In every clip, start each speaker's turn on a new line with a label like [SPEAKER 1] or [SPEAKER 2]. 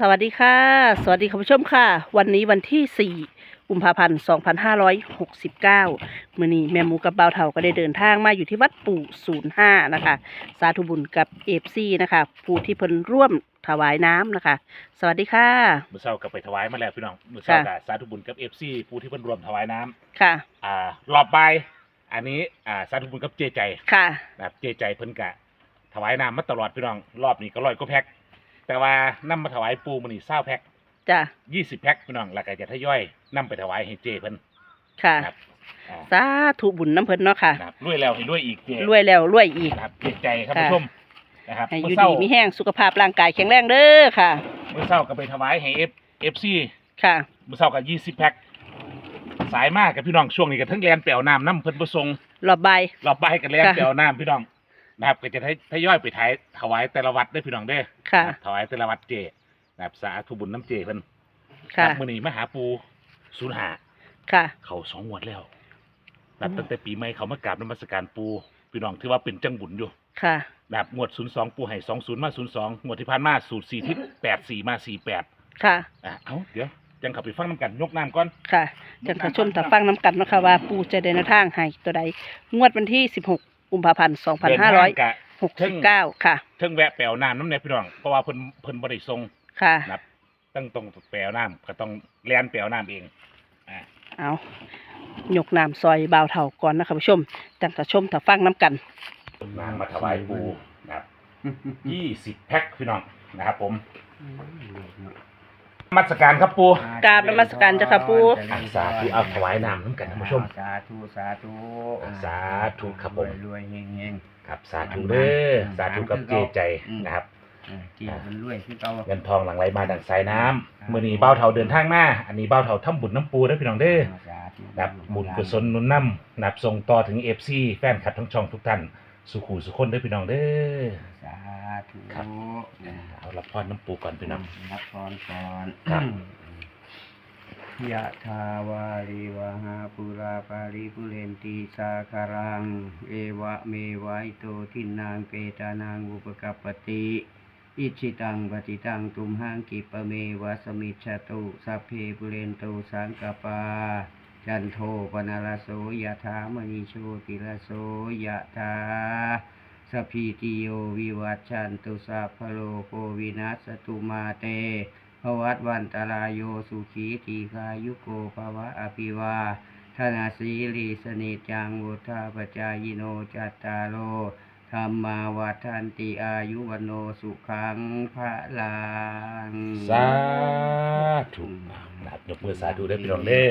[SPEAKER 1] สวัสดีค่ะ สวัสดีคุณผู้ชมค่ะ วันนี้วันที่ 4 กุมภาพันธ์ 2569 มื่อนี้แม่หมูกับบ่าวเฒ่าก็ได้เดินทางมาอยู่ที่วัดปู่ 05 นะคะ สาธุบุญกับเอฟซีนะคะผู้ที่เพิ่นร่วมถวายน้ำนะคะ สวัสดีค่ะ
[SPEAKER 2] มือเช้ากับไปถวายมาแล้วพี่น้องมือเช้า
[SPEAKER 1] ค่ะ
[SPEAKER 2] กับสาธุบุญกับเอฟซีผู้ที่เพิ่นรวมถวายน้ำ
[SPEAKER 1] ค่ะ
[SPEAKER 2] อ่ารอบบ่ายอันนี้อ่าสาธุบุญกับเจใจ
[SPEAKER 1] ค่ะ
[SPEAKER 2] นะครับเจใจเพิ่นกะถวายน้ำมาตลอดพี่น้องรอบนี้ก็ร้อยก็แพ็ค แต่ว่านำมาถวายปูมันนี่เศร้าแพ็ค
[SPEAKER 1] จ้ะ
[SPEAKER 2] ยี่สิบแพ็คพี่น้องแล้วก็จะทยอยนำไปถวายให้เจเพิ่น
[SPEAKER 1] ค่ะ
[SPEAKER 2] นะครับอ่า
[SPEAKER 1] สาธุบุญน้ำเพิ่นเนาะค่ะ
[SPEAKER 2] นะครับรวยแล้วให้รวยอีกเจ
[SPEAKER 1] รวยแล้วรวยอีก
[SPEAKER 2] นะครับเจใจครับ
[SPEAKER 1] ค่ะ
[SPEAKER 2] ผู้ชมนะครับ
[SPEAKER 1] ให้อ
[SPEAKER 2] มื้
[SPEAKER 1] ยู่
[SPEAKER 2] อเช้า
[SPEAKER 1] ดีมีแห้งสุขภาพร่างกายแข็งแรงเด้อค่ะ
[SPEAKER 2] มื้อเช้าก็ไปถวายให้เอฟเอฟซี
[SPEAKER 1] ค่ะ
[SPEAKER 2] มื้อเช้าก็ยี่สิบแพ็คสายมากกับพี่น้องช่วงนี้ก็ทั้งแลนแปลวน้ำน้ำเพิ่นบ่ส่ง
[SPEAKER 1] รอบใบาย
[SPEAKER 2] เราไปกันแล้ว
[SPEAKER 1] ค่ะ
[SPEAKER 2] เดี๋ยวน้ำพี่น้อง นะครับก็จะทยอยไปถ่ายถวายแต่ละวัดได้อพี่น้องเด้อ
[SPEAKER 1] ค่ะ
[SPEAKER 2] นะครับถวายแต่ละวัดเจนะครับสาธุบุญน้ำเจเพิ่น
[SPEAKER 1] ค่ะ
[SPEAKER 2] รับมื้อนี้มาหาปูศูนย์หา
[SPEAKER 1] ค่ะ
[SPEAKER 2] เขาสองงวดแล้วนับตั้งแต่ปีใหม่เขามากราบนมัสการปูพี่น้องถือว่าเป็นจังบุญอยู่
[SPEAKER 1] ค่ะ
[SPEAKER 2] นะครับงวดศูนย์สองปูให้สองศูนย์มาศูนย์สองงวดที่ผ่านมาสูตรสี่ทิศแปดสี่มาสี่แปด
[SPEAKER 1] ค่ะ
[SPEAKER 2] อะเอ้าเดี๋ยวจังขับไปฟังน้ำกันยกน้ำก่อน
[SPEAKER 1] ค่ะจังทชมถ้าฟังน้ำกันเนาะค่ะว่าปูจะเดินทางให้ตัวใด งวดวันที่ 16 กุมภาพันธ์
[SPEAKER 2] เดินทางกะ
[SPEAKER 1] 2569ค่ะ
[SPEAKER 2] เทิงแวะแปลวน้ำน้ำเนี่ยพี่น้องเพราะว่าเพิ่นเพิ่นบริทรง
[SPEAKER 1] ค่ะ
[SPEAKER 2] นะครับต้องตรงแปลวน้ำก็ต้องแล่นแปลวน้ำเองอ่า
[SPEAKER 1] เอายกน้ำซอยบ่าวเถาก่อนนะคะผู้ชมจังทชมถ้าฟังน้ำกัน
[SPEAKER 2] น้ำมาถวายปูนะครับยี่สิบแพ็คพี่น้องนะครับผมน มัสการครับปู
[SPEAKER 1] กราบนมัสการเจ้าค่ะปู่
[SPEAKER 2] อะสาธุเอาถวายน้ำน้ำกันท่านผู้ชม
[SPEAKER 3] สาธุสาธุ
[SPEAKER 2] สาธุครับผม
[SPEAKER 3] รวยๆเฮง
[SPEAKER 2] ครับสาธุเด้อสาธุกับเจใจนะครับ
[SPEAKER 3] ๆเออเกี่ยวมันรวยคือเก่า
[SPEAKER 2] เงินทองหลั่งไหลมาดังสายน้ำมื่อนี้เบ้าเท่าเดินทางมาอันนี้เบ้าเท่าทำบุญน้ำปูเด้อพี่น้องเด้อ
[SPEAKER 3] สาธุ
[SPEAKER 2] นับบุญกุศลหนุนนำนับส่งต่อถึงเอฟซีแฟนคลับทั้งช่องทุกท่าน สุขูสุคนเด้อพี่น้องเด้อ
[SPEAKER 3] สา ธุ
[SPEAKER 2] ครับ เอารับพรน้ำปูก่อนพี่น้อง
[SPEAKER 3] รับพรก่อน
[SPEAKER 2] ครับ
[SPEAKER 3] ยะทาวาริวหาปุราปาริปุเรนตีสาคารัง เอวะเมวะอิโตทินังเปตานังอุปกัปปติ อิชิตังปฏิตังตุมหังกิปะเมวะสมิจฉตุสัพเพปุเรนตุสังกปา จันโทปนารโสยะถามณีโชติรโสยะถา สพพีติโยวิวัชชันตุสัพพะโลโกวินัสตุมาเตภวัตวันตรายโยสุขีทีคายุโกภวะอภิวาธนาสีลีสนิจจังวุธาปจายโนจัตตารโลธรรมาวัฏันติอายุวโนสุขังพระลัง
[SPEAKER 2] สาธุนะครับยกมือสาธุเด้อพี่น้องเด้อ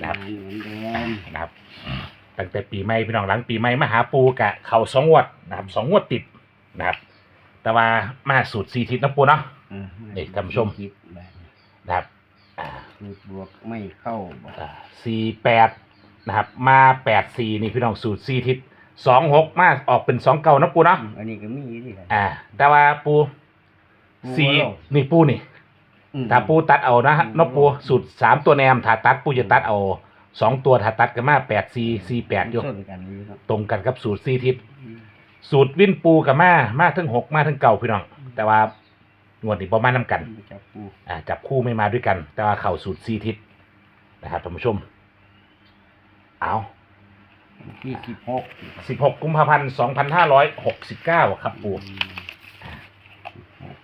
[SPEAKER 2] นะครับ
[SPEAKER 3] เหมือนเดิม
[SPEAKER 2] นะครับ ตั้งแต่ปีใหม่พี่น้องหลังปีใหม่มาหาปูกะเข่าสองงวดนะครับสองงวดติดนะครับ แต่ว่ามาสูตรสี่ทิศนะปูเนาะ
[SPEAKER 3] อืม
[SPEAKER 2] นี่ท่านผู้ชม
[SPEAKER 3] คิดแบบนี้
[SPEAKER 2] นะครับอ่า
[SPEAKER 3] สูตรบวกไม่เข้าบ่
[SPEAKER 2] สี่แปดนะครับ มาแปดสี่นี่พี่น้องสูตรสี่ทิศสองหกมาออกเป็นสองเก้านะปูเนาะ
[SPEAKER 3] อืมอันนี้ก็มีที่กัน
[SPEAKER 2] อ่า แต่ว่าปู
[SPEAKER 3] ปู
[SPEAKER 2] สี่
[SPEAKER 3] ว่าเรา
[SPEAKER 2] นี่ปูนี่
[SPEAKER 3] อืม
[SPEAKER 2] ถ้าปูตัดเอานะฮะ
[SPEAKER 3] อืม
[SPEAKER 2] นกปูสูตรสามตัวแนมถ้าตัดปูจะตัดเอา สองตัวถ้าตัดกันมาแปดสี่สี่แปดอยู่
[SPEAKER 3] ส้นกันนี้ครับ
[SPEAKER 2] ตรงกันกับสูตรสี่ทิศ
[SPEAKER 3] อืม
[SPEAKER 2] สูตรวินปูกับมามาถึงหกมาถึงเก่าพี่น้อง แต่ว่างวดนี้ประมาณน้ำกัน
[SPEAKER 3] จับปู
[SPEAKER 2] อ่าจับคู่ไม่มาด้วยกัน แต่ว่าเข่าสูตรสี่ทิศนะครับท่านผู้ชม เอา
[SPEAKER 3] ที่สิบหก
[SPEAKER 2] สิบหกกุมภาพันธ์สองพันห้าร้อยหกสิบเก้าครับปู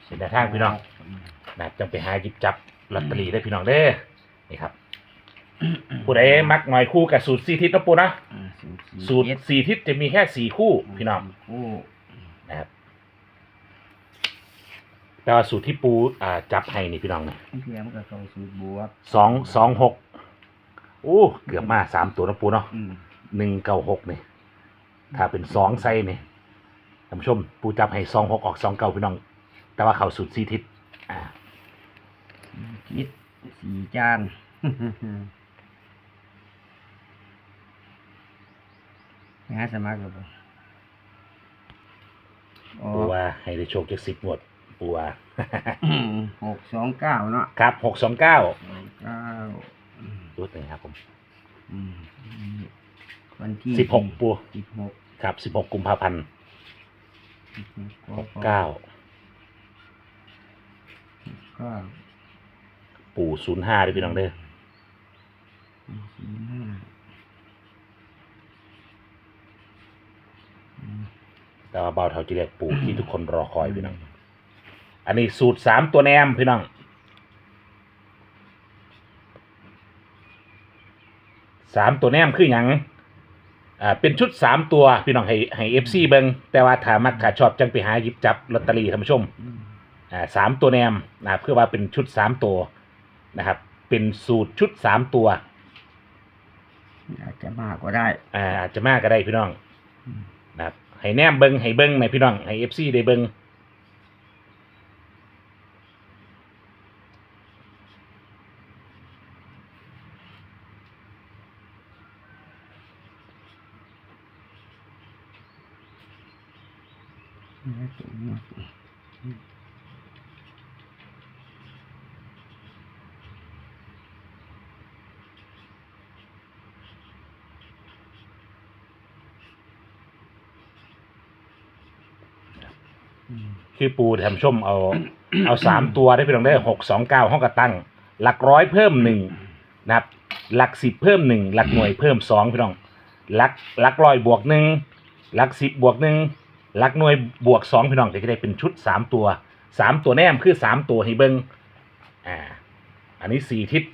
[SPEAKER 2] เป็นแนวทางพี่น้อง นะครับจังไปหาหยิบจับลอตเตอรี่ได้พี่น้องเด้อนี่ครับ ผู้ใดมักหน่อยคู่กับสูตรสี่ทิศนะปูนะ
[SPEAKER 3] อ่า
[SPEAKER 2] สูตรสี่ทิศจะมีแค่สี่คู่พี่น้อง
[SPEAKER 3] คู่
[SPEAKER 2] นะครับแต่ว่าสูตรที่ปูอ่าจับให้นี่พี่น้องเนี่ย
[SPEAKER 3] เทียมกับเข้าสูตรบวก
[SPEAKER 2] สองสองหกโอ้เกือบมาสามตัวนะปูเนาะ
[SPEAKER 3] อืม
[SPEAKER 2] หนึ่งเก้าหกนี่ถ้าเป็นสองไซนี่ท่านผู้ชม ปูจับให้สองหกออกสองเก้าพี่น้อง แต่ว่าเขาสูตรสี่ทิศอ่า
[SPEAKER 3] คิดสี่จาน หาสมัครหรือเปล่าอ๋อ
[SPEAKER 2] ปูว่าให้ได้โชคจากสิบงวดปูว่า
[SPEAKER 3] หกสองเก้าเนาะ
[SPEAKER 2] ครับหกสองเก้า
[SPEAKER 3] เก้าอืม
[SPEAKER 2] รูดหนึ่งครับผม
[SPEAKER 3] อืมวันที่
[SPEAKER 2] สิบหกปู
[SPEAKER 3] สิบหก
[SPEAKER 2] ครับสิบหกกุมภาพันธ์
[SPEAKER 3] สิบหก
[SPEAKER 2] หกเก้า
[SPEAKER 3] กเก้า
[SPEAKER 2] ปู่ศูนย์ห้าด้วยพี่น้องเด้อ
[SPEAKER 3] สี่ห้าอืม
[SPEAKER 2] แต่ว่าเบาเท่าจะเรียกปู่ที่ทุกคนรอคอยพี่น้อง อันนี้สูตรสามตัวแนมพี่น้องสามตัวแนมคืออย่างอ่าเป็นชุดสามตัวพี่น้องให้ให้เอฟซีเบิงแต่ว่าถ้ามักถ้าชอบจังไปหาหยิบจับลอตเตอรี่ท่านผู้ชม
[SPEAKER 3] อืม
[SPEAKER 2] อ่าสามตัวแนมนะครับเพื่อว่าเป็นชุดสามตัวนะครับ เป็นสูตรชุดสามตัว
[SPEAKER 3] อาจจะมากก็ได้
[SPEAKER 2] อ่าอาจจะมากก็ได้พี่น้อง
[SPEAKER 3] อืม
[SPEAKER 2] นะครับ ให้แนมเบิงให้เบิงไหมพี่น้องให้เอฟซีได้เบิง
[SPEAKER 3] อืม อืม
[SPEAKER 2] คือปูทำชมเอา เอาสามตัวได้พี่น้องได้หกสองเก้าห้องกระตั้ง หลักร้อยเพิ่มหนึ่งนะครับ หลักสิบเพิ่มหนึ่งหลักหน่วยเพิ่มสองพี่น้อง หลักหลักร้อยบวกหนึ่งหลักสิบบวกหนึ่งหลักหน่วยบวกสองพี่น้องจะได้เป็นชุดสามตัวสามตัวแนมคือสามตัวให้เบิ้งอ่า อันนี้สี่ทิศ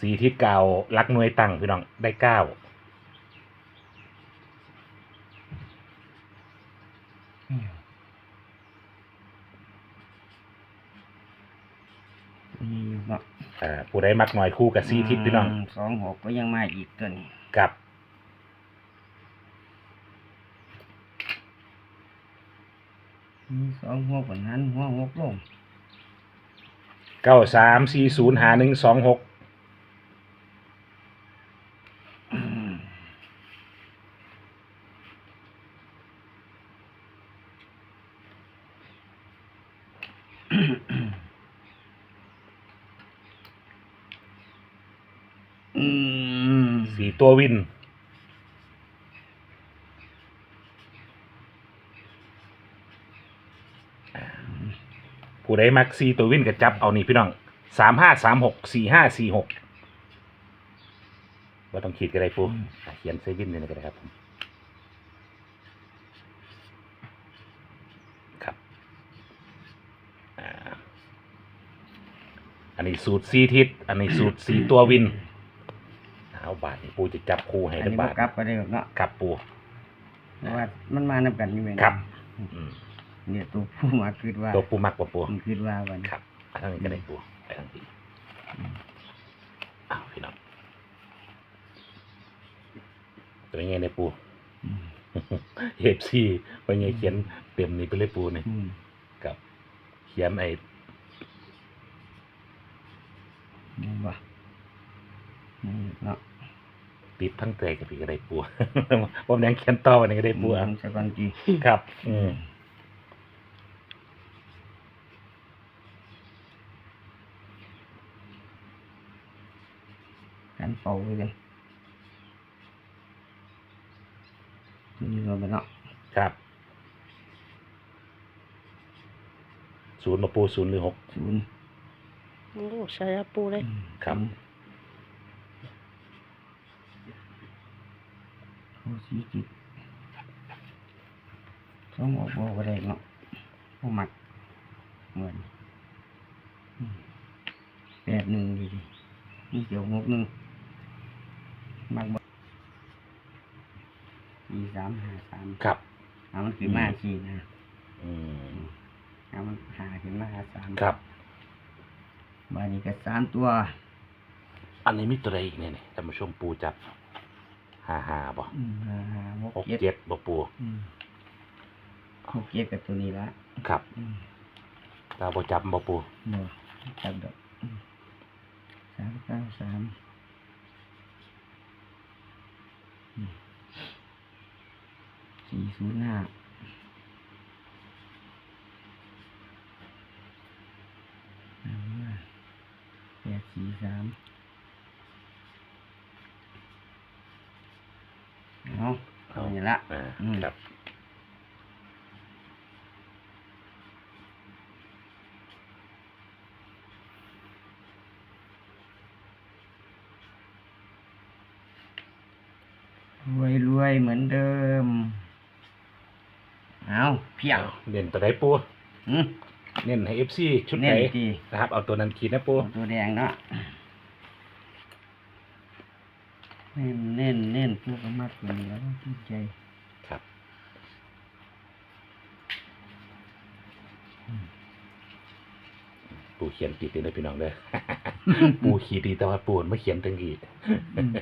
[SPEAKER 2] สี่ทิศเก่าหลักหน่วยตั้งพี่น้องได้เก้า
[SPEAKER 3] มีอยู่เนาะ
[SPEAKER 2] อ่าผู้ใดมักหน่อยคู่กับสี่ทิศพี่น้อง
[SPEAKER 3] มสองหกก็ยังมาอีกตัวนี้
[SPEAKER 2] กับ
[SPEAKER 3] มีสองหัวผลนั้นหัวหกลง
[SPEAKER 2] เก้าสามสี่ศูนย์หาหนึ่งสองหก
[SPEAKER 3] อืมอืม
[SPEAKER 2] สี่ตัววิน ผู้ใดมักสี่ตัววินก็จับเอานี่พี่น้องสามห้าสามหกสี่ห้าสี่หกว่าต้องขีดก็ได้ปูอะเขียนเซวินนี่ก็ได้ครับผมครับอ่าอั นนี้สูตรสี่ทิศ อันนี้สูตรสี่ตัววิน เอาบาทนี่ปูจะจับคู่ให้
[SPEAKER 3] อัน
[SPEAKER 2] ทั้
[SPEAKER 3] นี้
[SPEAKER 2] ง
[SPEAKER 3] บ่
[SPEAKER 2] บาท
[SPEAKER 3] กลับก็ได้หรอกเนาะ
[SPEAKER 2] ครับปู
[SPEAKER 3] เพราะว่ามันมานำกันอยู่แม่น
[SPEAKER 2] ครับ อืม
[SPEAKER 3] เนี่ยตัวผู้มาคิดว่า
[SPEAKER 2] ตัวปูมักกว่าปู
[SPEAKER 3] ผมคิดว่าวัน
[SPEAKER 2] ครับไปทางนี้ก็ได้ปูไปทางนี้อ้าวพี่น้องตัวยังไงในปู
[SPEAKER 3] อืม
[SPEAKER 2] เอฟซีไปไงเขียนเต็มนี้ไปเลยปูนี่
[SPEAKER 3] อืม
[SPEAKER 2] กับ เขียนไอ้
[SPEAKER 3] นี่บ่นี่เนาะ
[SPEAKER 2] ติดทั้งใจกับพี่ก็ได้ปูผมยังเขียนต่อวันนี้ก็ได้ปูอะ
[SPEAKER 3] อืมสักวันจี
[SPEAKER 2] ครับ อืม
[SPEAKER 3] กันเป่าไปเลยนี่เราไปเนาะ
[SPEAKER 2] ครับศูนย์มาปูศูนย์หรือหก
[SPEAKER 3] ศูนย์
[SPEAKER 1] โอ้ใช่ครับปูเลย
[SPEAKER 2] ครับ
[SPEAKER 3] เขาสีจิตสองออกบอกก็ได้เนาะผู้มักเหมือนอืมแปดหนึ่งดีดีนี่เกี่ยวงกหนึ่งมักบ่สี่สามห้าสาม
[SPEAKER 2] ครับ
[SPEAKER 3] เอามันขึ้นมาสี่นะ
[SPEAKER 2] อืม
[SPEAKER 3] เอามันหาขึ้นมาหาสาม
[SPEAKER 2] ครับ
[SPEAKER 3] บานนี้ก็สามตัว
[SPEAKER 2] อันนี้มีตัวใดอีกเนี่ยนี่ท่านผู้ชมปูจับห้าห้าบ่
[SPEAKER 3] อืมห้าห้าหก
[SPEAKER 2] หก
[SPEAKER 3] เจ็ด
[SPEAKER 2] เจ็ดบ่ปู
[SPEAKER 3] อืมหกเจ็ดกับตัวนี้ละ
[SPEAKER 2] ครับ
[SPEAKER 3] อืม
[SPEAKER 2] ตาบ่จับบ่ปู
[SPEAKER 3] เนาะจับดอกอืมสามเก้าสามอืมสี่ศูนย์ห้าเอาี่ละ
[SPEAKER 2] ครับ
[SPEAKER 3] รวยรวยเหมือนเดิม เอาเพียง
[SPEAKER 2] เน้นตัวไห
[SPEAKER 3] นปู
[SPEAKER 2] เน้นให้เอฟซีชุดไห
[SPEAKER 3] น
[SPEAKER 2] นนะครับเอาตัวนั้นขีดนะปู
[SPEAKER 3] ตัวแดงเนาะ เน้นเน้นเน้นพวกก็มากตัวนี้แล้วก็ชื่นใจ
[SPEAKER 2] ครับ ปูเขียนติดเลยนะพี่น้องเด้อ ปูขีดดีแต่ว่าปูไม่เขียนตั้งขีด
[SPEAKER 3] อืม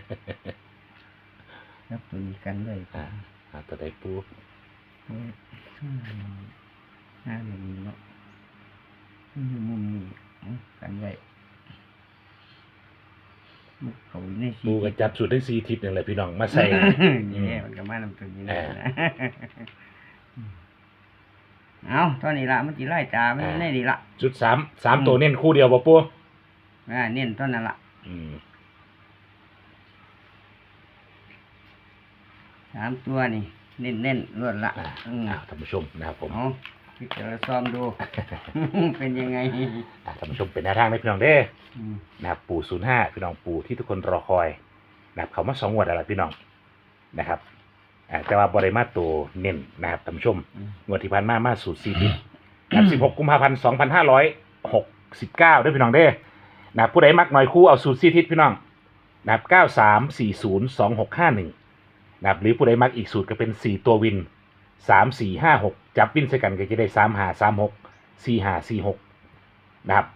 [SPEAKER 3] ครับตัวนี้กันเลย
[SPEAKER 2] อ่าอ่าตัวใดปู
[SPEAKER 3] โอ้ยอืมหน้าแบบนี้เนาะอืมมุมนี้เอากันไว้มุก เขาในชี
[SPEAKER 2] ปูก็จับสูตรได้สี่ทิศนั่นแหละพี่น้องมาใส่
[SPEAKER 3] นี่แหละมันก็มานำตัวนี้นะ
[SPEAKER 2] เออ
[SPEAKER 3] เอาตอนนี้ละมันจีไล่ตามัน
[SPEAKER 2] อ่า
[SPEAKER 3] แน่ดีละ
[SPEAKER 2] ชุดสามสามตัวเน้นคู่เดียวบ่ปู
[SPEAKER 3] อ่าเน้นตอนนั้นละ
[SPEAKER 2] อืม
[SPEAKER 3] สามตัวนี่เน้นเน้นๆรวดละ
[SPEAKER 2] อ่า
[SPEAKER 3] อืม
[SPEAKER 2] อ่าท่านผู้ชมนะครับผม
[SPEAKER 3] เอา พี่จะซ้อมดู เป็นยังไง
[SPEAKER 2] อ่าท่านผู้ชมเป็นแนวทางให้พี่น้องเด้อ
[SPEAKER 3] อืม
[SPEAKER 2] นะครับปู่ศูนย์ห้าพี่น้องปู่ที่ทุกคนรอคอยนะครับเขามาสองงวดอะไรพี่น้องนะครับอ่าแต่ว่าบริมาตัวเน้นนะครับท่านผู้ชม
[SPEAKER 3] อืม
[SPEAKER 2] งวดที่ผ่านมามาสูตรสี่ทิศนะครับสิบหกกุมภาพันธ์สองพันห้าร้อยหกสิบเก้าด้วยพี่น้องเด้อนะครับผู้ใดมักหน่อยคู่เอาสูตรสี่ทิศพี่น้องนะครับเก้าสามสี่ศูนย์สองหกห้าหนึ่งนะครับหรือผู้ใดมักอีกสูตรก็เป็นสี่ตัววินสามสี่ห้าหก จับวินใส่กันก็จะได้สามหาสามหกสี่หาสี่หกนะครับ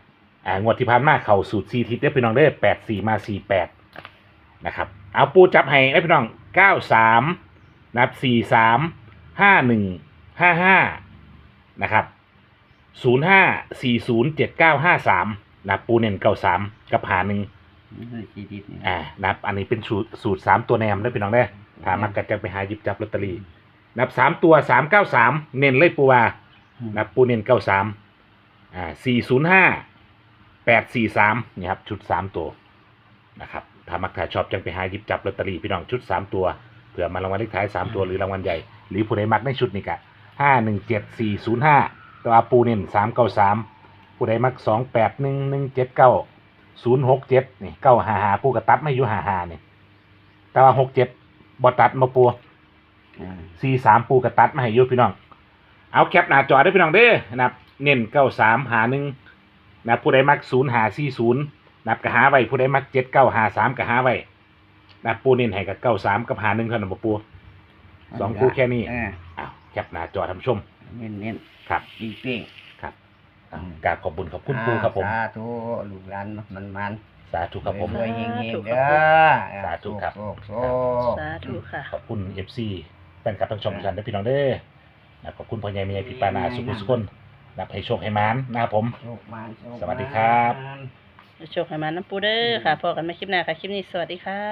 [SPEAKER 2] อ่างวดที่ผ่านมาเข่าสูตรสี่ทิศได้อพี่น้องได้แปดสี่มาสี่แปดนะครับเอาปูจับให้ได้อพี่น้องเก้าสามนะครับสี่สามห้าหนึ่งห้าห้านะครับศูนย์ห้าสี่ศูนย์เจ็ดเก้าห้าสามนะครับปูเน่นเก้าสามกับหาหนึ่ง
[SPEAKER 3] นี่คือชีดิตนี่
[SPEAKER 2] อ่านะครับอันนี้เป็นสูตรสูตรสามตัวแนมได้อพี่น้องได้อถามมันก็จะไปหาหยิบจับลอตเตอรี่ นะครับสามตัวสามเก้าสามเน้นเลยปูว่า
[SPEAKER 3] อืม
[SPEAKER 2] นะครับปูเน้นเก้าสามอ่าสี่ศูนย์ห้าแปดสี่สามนี่ครับชุดสามตัวนะครับถ้ามักถ้าชอบจังไปหาหยิบจับลอตเตอรี่พี่น้องชุดสามตัวเผื่อมารางวัลเลขท้ายสามตัวหรือรางวัลใหญ่ หรือผู้ใดมักในชุดนี้กะห้าหนึ่งเจ็ดสี่ศูนย์ห้าตัวปูเน้นสามเก้าสามผู้ใดมักสองแปดหนึ่งหนึ่งเจ็ดเก้าศูนย์หกเจ็ดนี่เก้าหาหาปูกระตัดไม่อยู่หาหานี่แต่ว่าหกเจ็ดบอตัดมาปู
[SPEAKER 3] อ่า
[SPEAKER 2] สี่สามปูกระตัดมาให้อยุพี่น้อง เอาแคปหน้าจอได้อพี่น้องเด้อนะครับเน้นเก้าสามหาหนึ่งนะครับผู้ใดมักศูนย์หาสี่ศูนย์นะครับก็หาไว้ผู้ใดมักเจ็ดเก้าหาสามก็หาไว้นะครับปูเน้นให้กับเก้าสามกับหาหนึ่งเท่านั้นบ่ปูสองคู่แค่นี้
[SPEAKER 3] เออ
[SPEAKER 2] อ้าวแคปหน้าจอท่านผู้ชม
[SPEAKER 3] เน้นเน้น
[SPEAKER 2] ครับ
[SPEAKER 3] ๆปิ้งเป้ง
[SPEAKER 2] ครับอ้าว
[SPEAKER 3] อืม
[SPEAKER 2] กราบขอบคุณขอบคุณปูครับผม
[SPEAKER 3] สาธุลูกหลานมันมัน
[SPEAKER 2] สาธุครับผม
[SPEAKER 3] รวยๆเฮง
[SPEAKER 1] สาธุ
[SPEAKER 3] ๆเด้อ
[SPEAKER 2] สาธุครับ
[SPEAKER 3] โชคโชค
[SPEAKER 1] สาธุค่ะ
[SPEAKER 2] ขอบคุณเอฟซี แฟนคลับทั้งชมทุกท่านด้วยพี่น้องเด้อนะครับขอบคุณพ่อใหญ่แม่ใหญ่พี่ปานาสุขุมสุขคนนะครับให้โชคให้มานนะครับผม
[SPEAKER 3] โชคมานโชค
[SPEAKER 2] สวัสดีครับ
[SPEAKER 3] มาน
[SPEAKER 1] โชคให้มาน้ำปูเด้อค่ะพอกันมาคลิปหน้าค่ะ คลิปนี้สวัสดีค่ะ